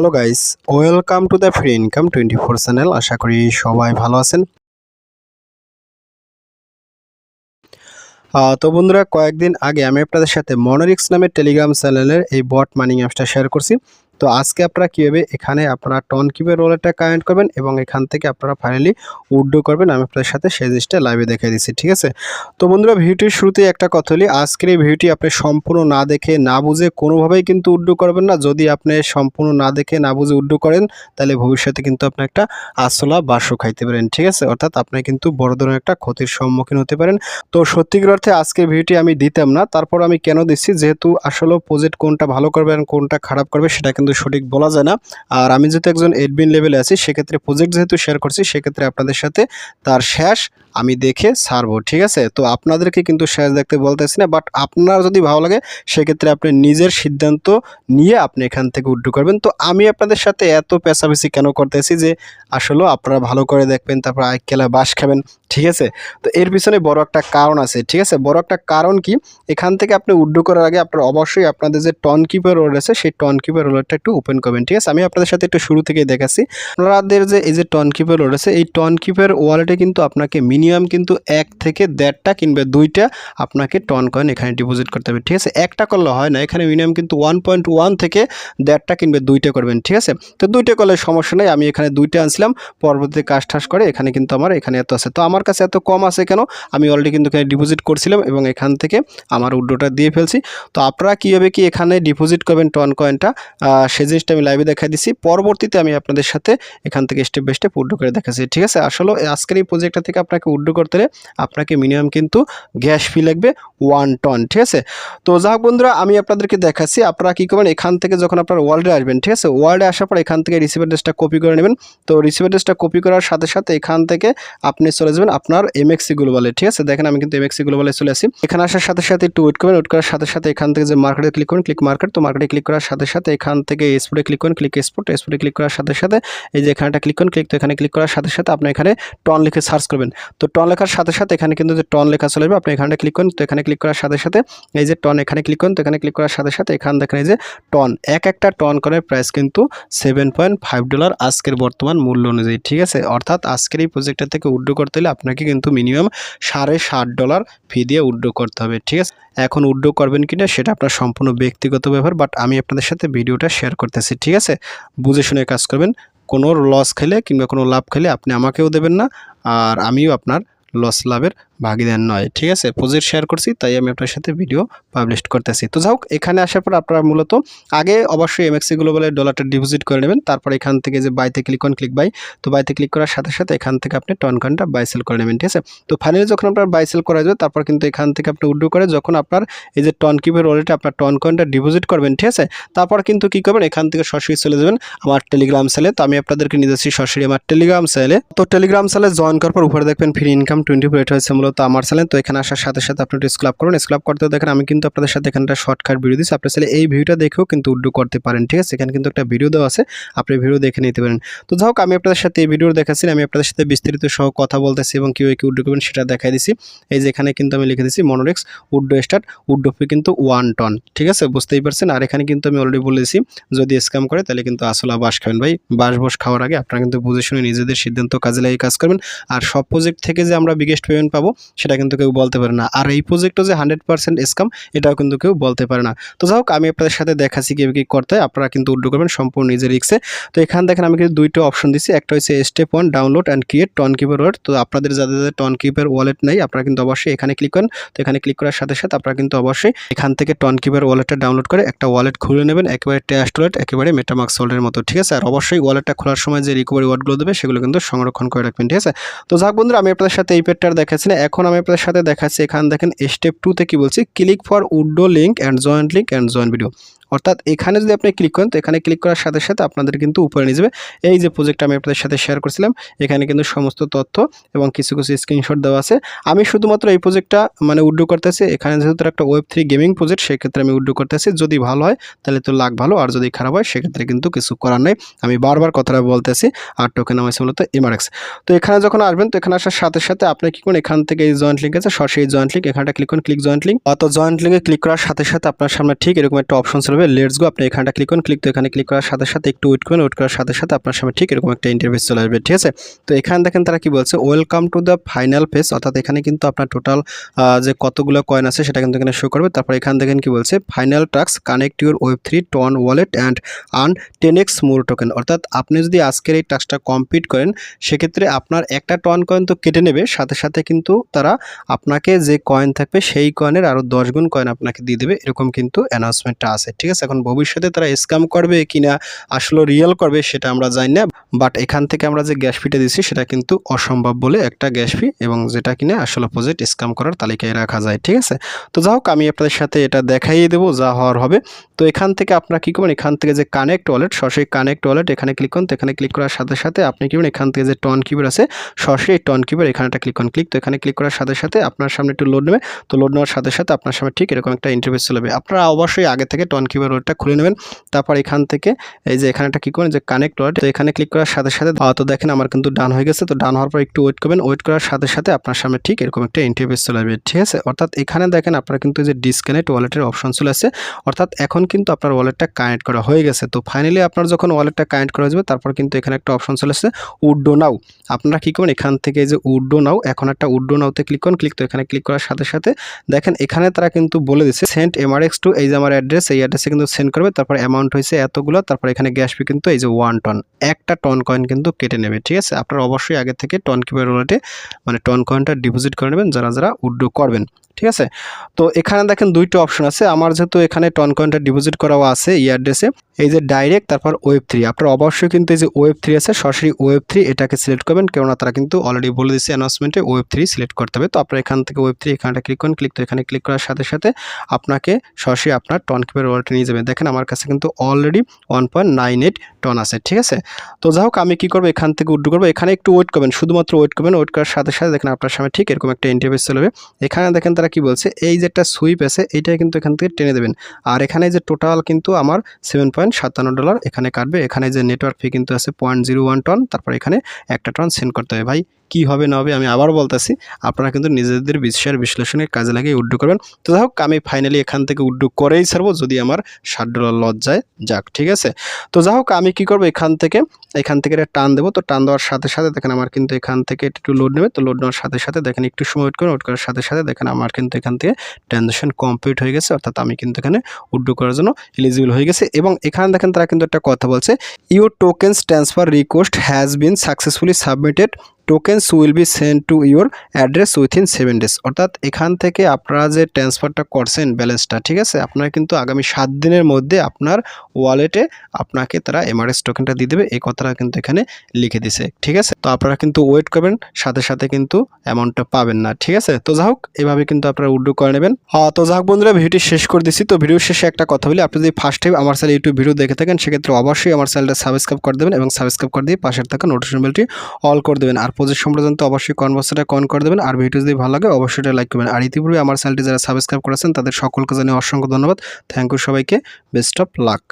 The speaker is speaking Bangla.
Hello guys, welcome to the free income twenty four channel. আশা করি সবাই ভালো আছেন। তো বন্ধুরা, কয়েকদিন আগে আমি আপনাদের সাথে মনোরিক্স নামের টেলিগ্রাম চ্যানেলের এই বট মানি অ্যাপসটা শেয়ার করছি। তো আজকে আপনারা কীভাবে এখানে আপনারা টন কিপের রোলেটটা কানেক্ট করবেন এবং এখান থেকে আপনারা ফাইনালি উড্ডো করবেন, আমি আপনাদের সাথে সেই জিনিসটা লাইভে দেখিয়ে দিচ্ছি, ঠিক আছে? তো বন্ধুরা ভিডিওটির শুরুতেই একটা কথা হলি আজকের এই ভিডিওটি আপনি সম্পূর্ণ না দেখে, না বুঝে কোনোভাবেই কিন্তু উড্ডো করবেন না। যদি আপনি সম্পূর্ণ না দেখে, না বুঝে উড্ডো করেন, তাহলে ভবিষ্যতে কিন্তু আপনি একটা আসলা বাসও খাইতে পারেন, ঠিক আছে? অর্থাৎ আপনি কিন্তু বড় ধরনের একটা ক্ষতির সম্মুখীন হতে পারেন। তো সত্যিকার অর্থে আজকের ভিডিওটি আমি দিতাম না, তারপর আমি কেন দিচ্ছি? যেহেতু আসলে প্রজেক্ট কোনটা ভালো করবে আর কোনটা খারাপ করবে, সেটা কিন্তু সঠিক বলা যায় না। আর আমি যেহেতু একজন এডমিন লেভেলে আছি, সেক্ষেত্রে প্রজেক্ট যেহেতু শেয়ার করছি, সেক্ষেত্রে আপনাদের সাথে তার শেষ আমি দেখে সারবো, ঠিক আছে? তো আপনাদেরকে কিন্তু শেষ দেখতে বলতেছি না বাট আপনার যদি ভালো লাগে, সেক্ষেত্রে আপনি নিজের সিদ্ধান্ত নিয়ে আপনি এখান থেকে উড্ডু করবেন। তো আমি আপনাদের সাথে এত পেশাবেশি কেন করতেছি যে আসলেও আপনারা ভালো করে দেখবেন, তারপর আই খেলা বাস খাবেন, ঠিক আছে? তো এর পিছনে বড় একটা কারণ আছে, ঠিক আছে? বড় একটা কারণ কি? এখান থেকে আপনি উড্ডু করার আগে আপনার অবশ্যই আপনাদের যে টন কিপার রোল আছে, সেই টন কিপার রোলটা একটু ওপেন করবেন, ঠিক আছে? আমি আপনাদের সাথে একটু শুরু থেকেই দেখাচ্ছি। আপনাদের যে এই যে টন কিপার রোল আছে, এই টন কিপার ওয়ালেটে কিন্তু আপনাকে মিনিমাম কিন্তু এক থেকে দেড়টা কিংবা দুইটা আপনাকে টন কয়েন এখানে ডিপোজিট করতে হবে, ঠিক আছে? একটা করলে হয় না, এখানে মিনিমাম কিন্তু ওয়ান পয়েন্ট ওয়ান থেকে দেড়টা কিংবা দুইটা করবেন, ঠিক আছে? তো দুইটা করলে সমস্যা নেই, আমি এখানে দুইটা আনছিলাম, পরবর্তীতে কাজ ঠাস করে এখানে কিন্তু আমার, এখানে এত আছে। তো আমার কাছে এত কম আছে কেন? আমি অলরেডি কিন্তু এখানে ডিপোজিট করছিলাম এবং এখান থেকে আমার উড্ডোটা দিয়ে ফেলছি। তো আপনারা কীভাবে কি এখানে ডিপোজিট করবেন টন কয়েনটা সেই জিনিসটা আমি লাইভে দেখা দিচ্ছি পরবর্তীতে আমি আপনাদের সাথে এখান থেকে স্টেপ বাই স্টেপ উড্ডো করে দেখাচ্ছি, ঠিক আছে? আসলে আজকের এই প্রজেক্টটা থেকে আপনাকে উড্ডো করতে হলে আপনাকে মিনিমাম কিন্তু গ্যাস ফি লাগবে ওয়ান টন ঠিক আছে? তো হোক বন্ধুরা, আমি আপনাদেরকে দেখাচ্ছি, আপনারা কী করবেন, এখান থেকে যখন আপনার ওয়ার্ল্ডে আসবেন, ঠিক আছে? ওয়ার্ল্ডে আসার পর এখান থেকে রিসিভার ড্রেসটা কপি করে নেবেন। তো রিসিভার ড্রেসটা কপি করার সাথে সাথে এখান থেকে আপনি চলে যাবেন আপনার এমএক্সি গ্লোবালে ঠিক আছে? দেখেন আমি কিন্তু এমএক্সি গ্লোবালে চলে আসি। এখানে আসার সাথে সাথে একটু ওয়েট করবেন ওয়েট করার সাথে সাথে এখান থেকে যে মার্কেটে ক্লিক করুন ক্লিক মার্কেট তো মার্কেটে ক্লিক করার সাথে সাথে এখান থেকে এক্সপোর্টে ক্লিক করুন ক্লিক এক্সপোর্ট এক্সপোর্টে ক্লিক করার সাথে সাথে এই যে এখানটা ক্লিক করুন ক্লিক তো এখানে ক্লিক করার সাথে সাথে আপনি এখানে টন লিখে সার্চ করবেন। তো টন লেখার সাথে সাথে এখানে কিন্তু যে টন লেখা চলে যাবে আপনি এখানটা ক্লিক করুন, তো এখানে ক্লিক করার সাথে সাথে এই যে টন এখানে ক্লিক করুন, তো এখানে ক্লিক করার সাথে সাথে এখান দেখেন এই যে টন, এক একটা টন কনের প্রাইস কিন্তু সেভেন পয়েন্ট ফাইভ ডলার আজকের বর্তমান মূল্য অনুযায়ী, ঠিক আছে? অর্থাৎ আজকের এই প্রজেক্টটা থেকে উড্ডো করতে হলে আপনাকে কিন্তু মিনিমাম সাড়ে ষাট ডলার ফি দিয়ে উড্ডো করতে হবে, ঠিক আছে? এখন উড্ডো করবেন কিনা সেটা আপনার সম্পূর্ণ ব্যক্তিগত ব্যাপার বাট আমি আপনাদের সাথে ভিডিওটা শেয়ার করতেছি, ঠিক আছে? বুঝে শুনে কাজ করবেন। কোনো লস খেলে কিংবা কোনো লাভ খেলে আপনি আমাকেও দেবেন না আর আমিও আপনার লস লাভের ভাগিদার নয়, ঠিক আছে? প্রজেক্ট শেয়ার করছি, তাই আমি আপনার সাথে ভিডিও পাবলিশ করতেছি। তো যাই এখানে আসার পর আপনারা মূলত আগে অবশ্যই এমএক্সি গ্লোবালের ডলারটা ডিপোজিট করে নেবেন, তারপর এখান থেকে যে বাইতে ক্লিক অন ক্লিক বাই তো বাইতে ক্লিক করার সাথে সাথে এখান থেকে আপনি টন কয়েনটা বাই সেল করে নেবেন, ঠিক আছে? তো ফাইনালি যখন আপনার বাই সেল করা যাবে, তারপর কিন্তু এখান থেকে আপনি উড্ডো করে যখন আপনার এই যে টন কিপের ওয়ালেটে আপনার টন কয়েনটা ডিপোজিট করবেন, ঠিক আছে? তারপর কিন্তু কী করবেন? এখান থেকে সরাসরি চলে যাবেন আমার টেলিগ্রাম সেলে তো আমি আপনাদেরকে নিয়ে যাচ্ছি সরাসরি আমার টেলিগ্রাম সেলে তো টেলিগ্রাম সেলে জয়েন করার পর উপরে দেখবেন ফ্রি ইনকাম টোয়েন্টি ফোর এটা হচ্ছে মূলত আমার চ্যানেল। তো এখানে আসার সাথে সাথে আপনি একটু স্ক্লাব করুন। স্ক্লাব করতে দেখেন, আমি কিন্তু আপনাদের সাথে এখানটা শর্টকাট ভিডিও দিচ্ছি। আপনার ছেলে এই ভিডিওটা দেখেও কিন্তু উড্ডু করতে পারেন, ঠিক আছে? এখানে কিন্তু একটা ভিডিও দেওয়া আছে। আপনি ভিডিও দেখে নিতে পারেন। তো যাই হোক, আমি আপনাদের সাথে এই ভিডিও দেখাচ্ছি। আমি আপনাদের সাথে বিস্তারিত সহ কথা বলতেছি এবং কীভাবে কি উড্ডু করবেন সেটা দেখাই দিছি এই যে এখানে কিন্তু আমি লিখে দিচ্ছি মনোরেক্স উড্ডো স্টার্ট উড্ডো ফি কিন্তু ওয়ান টন ঠিক আছে? বুঝতেই পারছেন? আর এখানে কিন্তু আমি অলরেডি বলেছি যদি স্ক্যাম করে তাহলে কিন্তু আসলে বাস খাবেন। ভাই বাস বস খাওয়ার আগে আপনারা কিন্তু বুঝে শুনে নিজেদের সিদ্ধান্ত কাজে লাগিয়ে কাজ করবেন। আর সব প্রজেক্ট থেকে যে আমরা বিগেস্ট পেমেন্ট পাবো, সেটা কিন্তু কেউ বলতে পারে না। আর এই প্রজেক্টও যে হান্ড্রেড পার্সেন্ট স্কাম এটাও কিন্তু কেউ বলতে পারে না। তো যাই হোক, আমি আপনাদের সাথে দেখাচ্ছি কীভাবে কী করতে আপনারা কিন্তু উড্ডো করবেন সম্পূর্ণ নিজের রিক্সে তো এখানে দেখেন, আমি কিন্তু দুইটা অপশন দিচ্ছি একটা হচ্ছে step one download and create Tonkeeper wallet তো আপনাদের যাদের যাদের টন কিপার ওয়ালেট নেই, আপনারা কিন্তু অবশ্যই এখানে ক্লিক করেন। তো এখানে ক্লিক করার সাথে সাথে আপনারা কিন্তু অবশ্যই এখান থেকে টন কিপার ওয়ালেটটা ডাউনলোড করে একটা ওয়ালেট খুলে নেবেন, একেবারে ট্যাস্ট ওয়ালেট একেবারে মেটামাক্স ওয়ালেটের মতো, ঠিক আছে? আর অবশ্যই ওয়ালেটটা খোলার সময় যে রিকভারি ওয়ার্ডগুলো দেবে, সেগুলো কিন্তু সংরক্ষণ করে রাখবেন, ঠিক আছে? তো যাক বন্ধুরা, আমি আপনাদের সাথে এই পেটটা দেখাচ্ছি এখন আমি আপনাদের সাথে দেখাচ্ছি। এখানে দেখেন স্টেপ টুতে কি বলছি? Click for উড্ডো link and joint link and joint video অর্থাৎ এখানে যদি আপনি ক্লিক করেন, তো এখানে ক্লিক করার সাথে সাথে আপনাদের কিন্তু উপরে নিয়ে যাবে। এই যে প্রজেক্ট আমি আপনাদের সাথে শেয়ার করছিলাম, এখানে কিন্তু সমস্ত তথ্য এবং কিছু কিছু স্ক্রিনশট দেওয়া আছে। আমি শুধুমাত্র এই প্রজেক্টটা মানে উড্ডো করতেছি। এখানে যেহেতু একটা ওয়েব থ্রি গেমিং প্রজেক্ট সেক্ষেত্রে আমি উড্ডো করতেছি। যদি ভালো হয়, তাহলে তো লাখ ভালো, আর যদি খারাপ হয়, সেক্ষেত্রে কিন্তু কিছু করার নেই। আমি বারবার কথাটা বলতেছি, আর টোকেন আছে মূলত এমআরএক্স তো এখানে যখন আসবেন, তো এখানে আসার সাথে সাথে আপনি কি করুন এখান থেকে এই জয়েন্ট লিঙ্ক আছে, সরাসরি জয়েন্ট লিঙ্ক এখানটা ক্লিক করুন ক্লিক জয়েন্ট লিঙ্ক অত জয়েন্ট লিঙ্কে ক্লিক করার সাথে সাথে আপনার সামনে ঠিক এরকম একটা অপশন চলবে হবে লেটস গো আপনি এখানটা ক্লিক করুন ক্লিক তো এখানে ক্লিক করার সাথে সাথে একটু ওয়েট করুন ওয়েট করার সাথে সাথে আপনার সামনে ঠিক এরকম একটা ইন্টারভিউ চলে আসবে, ঠিক আছে? তো এখানে দেখেন তারা কি বলছে welcome to the final phase অর্থাৎ এখানে কিন্তু আপনার টোটাল যে কতগুলো কয়েন আছে সেটা কিন্তু এখানে শো করবে। তারপর এখানে দেখেন কি বলছে final task connect your web three TON wallet and earn ten x more token অর্থাৎ আপনি যদি আজকের এই টাস্কটা কমপ্লিট করেন, সেক্ষেত্রে আপনার একটা টন কয়েন তো কেটে নেবে, সাথে সাথে কিন্তু তারা আপনাকে যে কয়েন থাকবে, সেই কয়েনের আরও দশ গুণ কয়েন আপনাকে দিয়ে দেবে, এরকম কিন্তু অ্যানাউন্সমেন্টটা আছে, ঠিক আছে, এখন ভবিষ্যতে তারা স্ক্যাম করবে কিনা আসলে রিয়েল করবে সেটা আমরা জানি না বাট এখান থেকে আমরা যে গ্যাস ফিটা দিচ্ছি সেটা কিন্তু অসম্ভব বলে একটা গ্যাস ফি এবং যেটা কিনা আসলে অপোজিট স্ক্যাম করার তালিকায় রাখা যায়, ঠিক আছে? তো যা হোক, আমি আপনাদের সাথে এটা দেখাইয়ে দেবো যা হওয়ার হবে। তো এখান থেকে আপনারা কী করবেন? এখান থেকে যে কানেক্ট ওয়ালেট সরাসরি কানেক্ট ওয়ালেট এখানে ক্লিক করুন, তো এখানে ক্লিক করার সাথে সাথে আপনি কি এখান থেকে যে টন কিবোর্ড আছে, সরাসরি টন কিবোর্ড এখানে একটা ক্লিক করুন ক্লিক তো এখানে ক্লিক করার সাথে সাথে আপনার সামনে একটু লোড নেবে, তো লোড নেওয়ার সাথে সাথে আপনার সামনে ঠিক এরকম একটা ইন্টারভিউ চলবে আপনারা অবশ্যই আগে থেকে টন কিবোর্ড ওয়ালেটটা খুলে নেবেন। তারপর এখান থেকে এই যে এখানে একটা কী করেন যে কানেক্ট ওয়ালেট তো এখানে ক্লিক করার সাথে সাথে তো দেখেন আমার কিন্তু ডান হয়ে গেছে। তো ডান হওয়ার পর একটু ওয়েট করবেন। ওয়েট করার সাথে সাথে আপনার সামনে ঠিক এরকম একটা ইন্টারভিউ চলে আসবে, ঠিক আছে? অর্থাৎ এখানে দেখেন আপনারা কিন্তু যে ডিসকানেক্ট ওয়ালেটের অপশন চলে আসছে। অর্থাৎ এখন কিন্তু আপনার ওয়ালেটটা কানেক্ট করা হয়ে গেছে। তো ফাইনালি আপনার যখন ওয়ালেটটা কানেক্ট করা যাবে, তারপর কিন্তু এখানে একটা অপশন চলে আসছে উড্ডো নাও আপনারা কী করবেন, এখান থেকে যে উড্ডো নাও এখন একটা উড্ডো নাওতে ক্লিক করুন। ক্লিক তো এখানে ক্লিক করার সাথে সাথে দেখেন এখানে তারা কিন্তু বলে দিচ্ছে সেন্ট এমআরএক্স টু এই যে আমার অ্যাড্রেস এই অ্যাড্রেসে কিন্তু সেন্ড করবে, তারপর অ্যামাউন্ট হয়েছে এতগুলো, তারপর এখানে গ্যাস ফি কিন্তু এই যে ওয়ান টন একটা টন কয়েন কিন্তু কেটে নেবে, ঠিক আছে? আপনারা অবশ্যই আগে থেকে টন কিপার ওয়ালেটে মানে টন কয়েনটা ডিপোজিট করে নেবেন, যারা যারা উড্ডো করবেন, ঠিক আছে? তো এখানে দেখেন দুইটা অপশন আছে। আমার যেহেতু এখানে টন কয়েনটা ডিপোজিট করাও আছে এই অ্যাড্রেসে এই যে ডাইরেক্ট তারপর ওয়েব থ্রি আপনার অবশ্যই কিন্তু এই যে ওয়েব থ্রি আছে, সরাসরি ওয়েব থ্রি এটাকে সিলেক্ট করবেন, কেননা তারা কিন্তু অলরেডি বলে দিচ্ছে অ্যানাউন্সমেন্টে ওয়েব থ্রি সিলেক্ট করতে হবে। তো আপনার এখান থেকে ওয়েব থ্রি এখানটা ক্লিক করুন ক্লিক তো এখানে ক্লিক করার সাথে সাথে আপনাকে সরাসরি আপনার টন কিপের ওয়ালেটে নিয়ে যাবেন। দেখেন আমার কাছে কিন্তু already one point nine eight TON আছে, ঠিক আছে? তো যাই হোক, আমি কী করব? এখান থেকে উড্ডু করব। এখানে একটু ওয়েট করবেন, শুধুমাত্র ওয়েট করবেন। ওয়েট করার সাথে সাথে দেখেন আপনার সামনে ঠিক এরকম একটা ইন্টারভিউ চলবে এখানে দেখেন তারা কি বলছে, এই যে একটা সুইপ আছে, এইটাই কিন্তু এখান থেকে টেনে দেবেন। আর এখানে যে টোটাল কিন্তু আমার সেভেন পয়েন্ট সাতান্ন ডলার এখানে কাটবে। এখানে যে নেটওয়ার্ক ফি কিন্তু আছে পয়েন্ট জিরো ওয়ান টন তারপর এখানে একটা টন সেন্ড করতে হবে ভাই। কি হবে না হবে আমি আবার বলতেছি, আপনারা কিন্তু নিজেদের বিশ্বাসের বিশ্লেষণের কাজে লাগিয়ে উড্ডু করবেন। তো যাই হোক, আমি ফাইনালি এখান থেকে উড্ডু করেই ছাড়বো যদি আমার ষাট ডলার লস যায় যাক, ঠিক আছে? তো যাই হোক, আমি কি করব এখান থেকে এখান থেকে এটা টান দেবো। তো টান দেওয়ার সাথে সাথে দেখেন আমার কিন্তু এখান থেকে একটু লোড নেবে। তো লোড নেওয়ার সাথে সাথে দেখেন একটু সময় ওয়েট করুন ওয়েট করার সাথে সাথে দেখেন আমার কিন্তু এখান থেকে ট্রানজ্যাকশন কমপ্লিট হয়ে গেছে। অর্থাৎ আমি কিন্তু এখানে উড্ডু করার জন্য এলিজিবল হয়ে গেছে। এবং এখানে দেখেন তারা কিন্তু একটা কথা বলছে your tokens transfer request has been successfully submitted tokens will be send to your address within seven days অর্থাৎ এখান থেকে আপনারা যে ট্রান্সফারটা করছেন ব্যালেন্সটা ঠিক আছে? আপনারা কিন্তু আগামী সাত দিনের মধ্যে আপনার ওয়ালেটে আপনাকে তারা এমআরএস টোকেনটা দিয়ে দেবে। এই কথাটা কিন্তু এখানে লিখে দিছে, ঠিক আছে? তো আপনারা কিন্তু ওয়েট করবেন, সাথে সাথে কিন্তু অ্যামাউন্টটা পাবেন না, ঠিক আছে? তো যা হোক, এভাবে কিন্তু আপনারা উড্ডু করে নেবেন। হ্যাঁ তো যা হোক বন্ধুরা, ভিডিওটি শেষ করে দিচ্ছি তো ভিডিও শেষে একটা কথা বলি। আপনি যদি ফার্স্ট টাইম আমার চ্যানেল ইউটিউব ভিডিও দেখে থাকেন, সেক্ষেত্রে অবশ্যই আমার চ্যানেলটা সাবস্ক্রাইব করে দেবেন এবং সাবস্ক্রাইব করে দিয়ে পাশের থাকা নোটিফিকেশন বেলটি অল করে দেবেন। আর পজিশন সম্পর্কে অবশ্যই কনভার্সটা কন করে দেবেন, আর ভিডিও যদি ভালো লাগে অবশ্যই লাইক করবেন। আর ইতিপূর্বে আমার চ্যানেলটি যারা সাবস্ক্রাইব করেছেন, তাদের সকলকে জানিয়ে অসংখ্য ধন্যবাদ। থ্যাংক ইউ সবাইকে। Best of luck